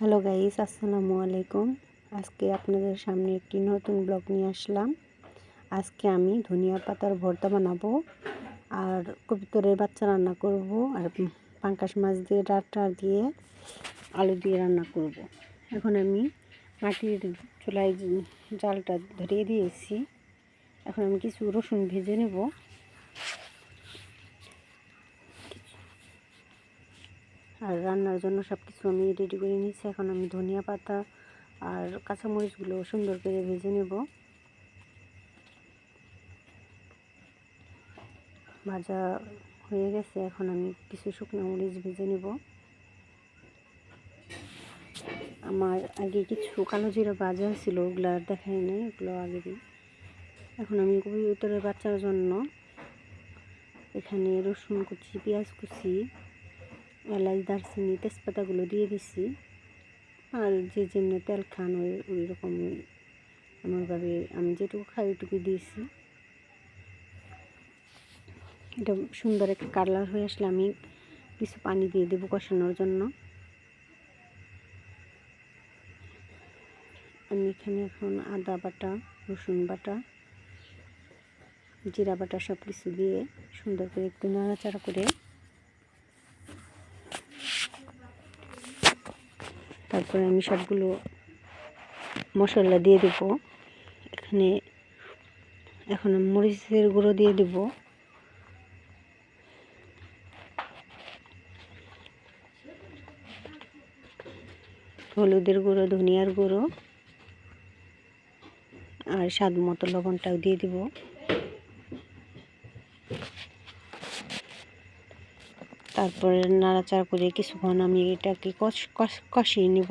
Hello guys আসসালামু আলাইকুম আজকে আপনাদের সামনে একটি নতুন ব্লগ নিয়ে আসলাম। আজকে আমি ধনিয়া পাতার ভর্তা বানাবো আর কবিতরের বাচ্চা রান্না করব আর পাঙ্কাশ মাছ দিয়ে ডাটা দিয়ে, আলু দিয়ে রান্না করব। এখন আমি মাটির চুলায় জালটা ধরিয়ে দিয়েছি। এখন আমি কিছু রসুন ভেজে নেব। আর রান্নার জন্য সব কিছু আমি রেডি করে নিয়েছি। এখন আমি ধনিয়া পাতা আর কাঁচামরিচগুলো সুন্দর করে ভেজে নেব। ভাজা হয়ে গেছে, এখন আমি কিছু শুকনো মরিচ ভেজে নেব। আমার আগে কিছু কালো জিরা ভাজা ছিল ওগুলো আর দেখাই নাই, ওগুলো আগে দিই। এখন আমি কবুতরের বাচ্চার জন্য এখানে রসুন কুচি, পেঁয়াজ কুচি এলাচ, দারচিনি, তেজপাতাগুলো দিয়ে দিছি। আর যে যেমনি তেল খান, ওই ওই রকম এমনভাবে আমি যেটুকু খাই ওইটুকু দিয়েছি। এটা সুন্দর একটা কালার হয়ে আসলে আমি কিছু পানি দিয়ে দেবো কষানোর জন্য। আমি এখানে এখন আদা বাটা, রসুন বাটা, জিরা বাটা সব কিছু দিয়ে সুন্দর করে একটু নাড়াচাড়া করে তারপরে আমি সবগুলো মশলা দিয়ে দেব। এখানে এখন মরিচের গুঁড়ো দিয়ে দেব। হলুদের গুঁড়ো, ধনিয়ার গুঁড়ো আর স্বাদ মতো লবণটাও দিয়ে দিব। তারপরে নাড়াচাড়া করে কিছুক্ষণ আমি এটাকে কষিয়ে নেব।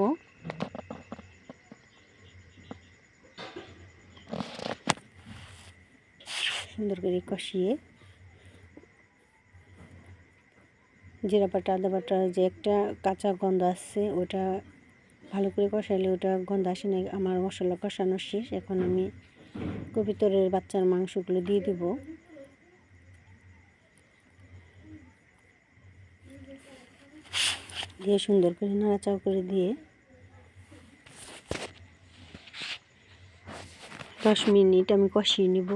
সুন্দর করে কষিয়ে জিরা বাটা আদা বাটা যে একটা কাঁচা গন্ধ আসছে, ওটা ভালো করে কষাইলে ওটা গন্ধ আসে না আমার মশলা কষানো শেষ। এখন আমি কবিতরের বাচ্চার মাংসগুলো দিয়ে দেবো। দিয়ে সুন্দর করে নাড়াচাড়া করে দিয়ে দশ মিনিট আমি কষিয়ে নিব।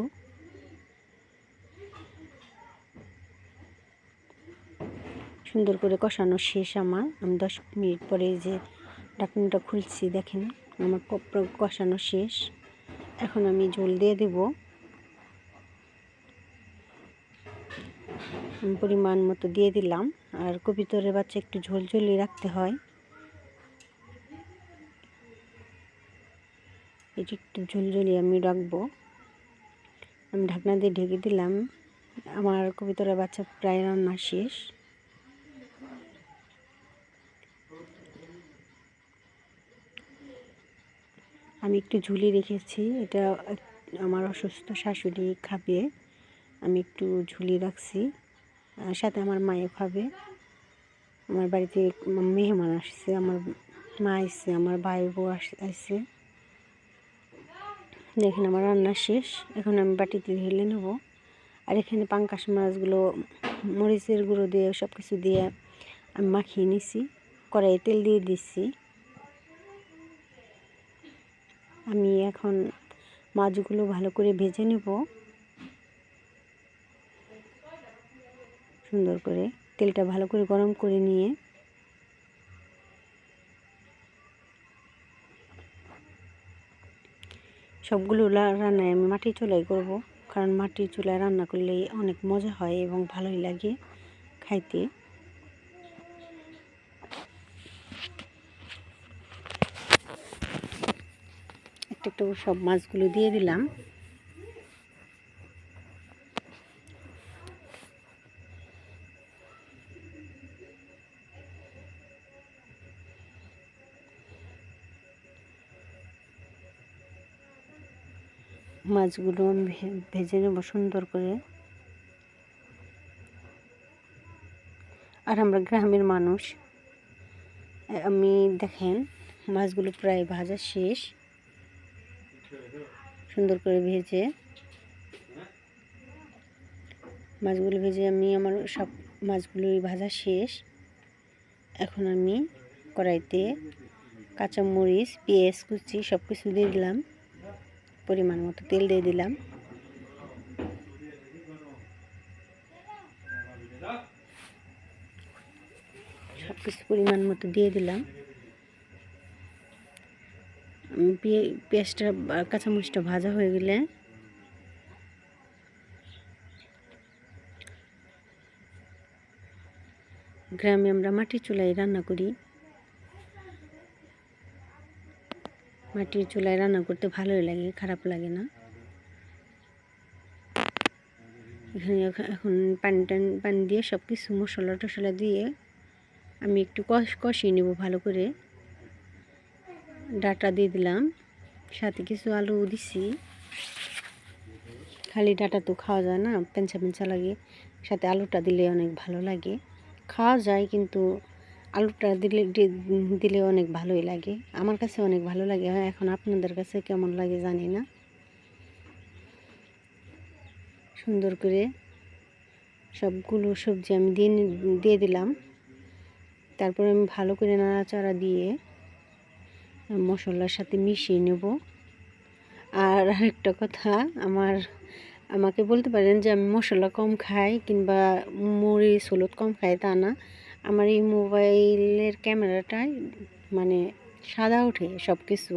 সুন্দর করে কষানো শেষ আমার। আমি দশ মিনিট পরে যে ঢাকনাটা খুলছি, দেখেন আমার কষানো শেষ। এখন আমি জল দিয়ে দেবো। পরিমাণ মতো দিয়ে দিলাম। আর কবিতরের বাচ্চা একটু ঝোলঝলি রাখতে হয়। এটি একটু ঝোলঝলি আমি রাখব। আমি ঢাকনা দিয়ে ঢেকে দিলাম। আমার কবিতরের বাচ্চা প্রায় রান্না শেষ। আমি একটু ঝুলি রেখেছি। এটা আমার অসুস্থ শাশুড়ি খাবে। আমি একটু ঝুলি রাখছি। সাথে আমার মায়ে খাবে আমার বাড়িতে মেহমান আসছে, আমার মা আসছে আমার ভাই বউ আসছে দেখেন আমার রান্না শেষ, এখন আমি বাটিতে ঢেলে নেব। আর এখানে পাঙ্কাশ মাছগুলো, মরিচের গুঁড়ো দিয়ে সব কিছু দিয়ে আমি মাখিয়ে নিছি, কড়াইয়ে তেল দিয়ে দিচ্ছি আমি এখন মাছগুলো ভালো করে ভেজে নেব। সুন্দর করে তেলটা ভালো করে গরম করে নিয়ে সবগুলো রান্নায় আমি মাটির চুলাই করব, কারণ মাটির চুলায় রান্না করলে অনেক মজা হয় এবং ভালোই লাগে খাইতে। একটা একটু সব মাছগুলো দিয়ে দিলাম। মাছগুলো আমি ভেজে নেব সুন্দর করে। আর আমরা গ্রামের মানুষ। আমি দেখেন, মাছগুলো প্রায় ভাজা শেষ। সুন্দর করে ভেজে। মাছগুলো ভেজে আমি আমার সব মাছগুলোই ভাজা শেষ। এখন আমি কড়াইতে কাঁচামরিচ, পেঁয়াজ, কুচি সব কিছু দিয়ে দিলাম। পরিমাণ মতো তেল দিয়ে দিলাম। সব কিছু পরিমাণ মতো দিয়ে দিলাম। পেঁয়াজটা কাঁচামরিচটা ভাজা হয়ে গেলে গ্রামে আমরা মাটির চুলায় রান্না করি। মাটির চুলায় রান্না করতে ভালোই লাগে, খারাপ লাগে না। এখানে এখন পানি টান, পানি দিয়ে সব কিছু মশলা টশলা দিয়ে আমি একটু কষ কষিয়ে নেব ভালো করে। ডাটা দিয়ে দিলাম, সাথে কিছু আলু দিছি। খালি ডাটা তো খাওয়া যায় না পেঁচা পেঁচা লাগে। সাথে আলুটা দিলে অনেক ভালো লাগে। খাওয়া যায় কিন্তু আলুটা দিলে দিলে অনেক ভালোই লাগে। আমার কাছে অনেক ভালো লাগে। এখন আপনাদের কাছে কেমন লাগে জানি না। সুন্দর করে সবগুলো সবজি আমি দিয়ে দিয়ে দিলাম। তারপরে আমি ভালো করে নাড়াচাড়া দিয়ে মশলার সাথে মিশিয়ে নেব। আর আরেকটা কথা, আমার, আমাকে বলতে পারেন যে আমি মশলা কম খাই কিংবা মরিচ, হলুদ কম খাই তা না। আমার এই মোবাইলের ক্যামেরাটায় মানে সাদা ওঠে সব কিছু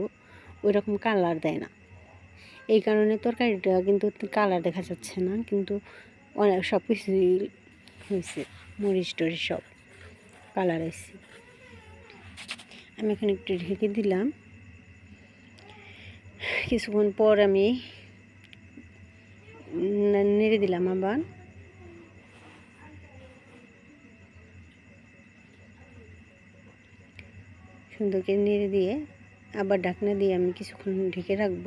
ওই রকম কালার দেয় না। এই কারণে তরকারিটা কিন্তু কালার দেখা যাচ্ছে না, কিন্তু অনেক সব কিছুই হয়েছে, মরিচ টরিচ সব কালার এসে আমি এখানে একটু ঢেকে দিলাম। কিছুক্ষণ পর আমি নেড়ে দিলাম আবার। সুন্দর করে নেড়ে দিয়ে আবার ঢাকনা দিয়ে আমি কিছুক্ষণ ঢেকে রাখব।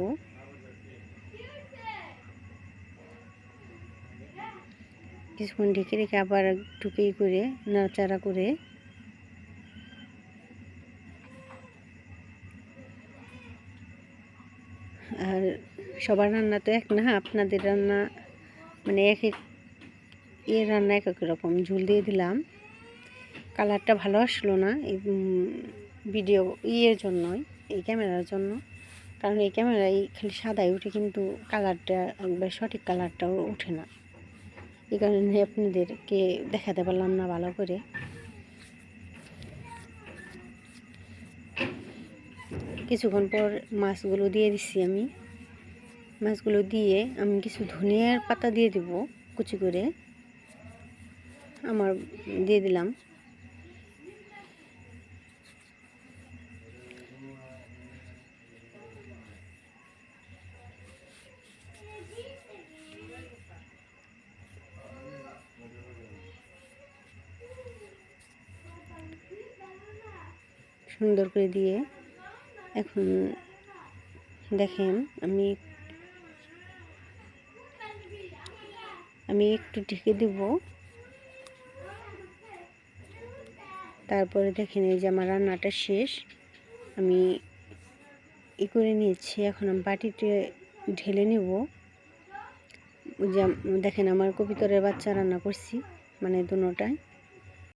কিছুক্ষণ ঢেকে রেখে আবার টুকি করে, নাড়াচাড়া করে আর সবার রান্না তো এক না, আপনাদের রান্না মানে এক এক, এর রান্না এক এক রকম। ঝুল দিয়ে দিলাম। কালারটা ভালো আসলো না ভিডিও ইয়ের জন্যই, এই ক্যামেরার জন্য। কারণ এই ক্যামেরায় খালি সাদাই উঠে কিন্তু কালারটা একবার সঠিক কালারটাও ওঠে না। এই কারণে আপনাদেরকে দেখাতে পারলাম না ভালো করে। কিছুক্ষণ পর মাছগুলো দিয়ে দিচ্ছি আমি। মাছগুলো দিয়ে আমি কিছু ধনিয়ার পাতা দিয়ে দিব, কুচি করে। আমার দিয়ে দিলাম। সুন্দর করে দিয়ে এখন দেখেন আমি আমি একটু ঢেকে দেব। তারপরে দেখেন এই যে আমার রান্নাটা শেষ। আমি ই করে নিয়েছি, এখন আমি বাটিতে ঢেলে নেব। যে দেখেন আমার কবিতরের বাচ্চা রান্না করছি মানে দুটায়।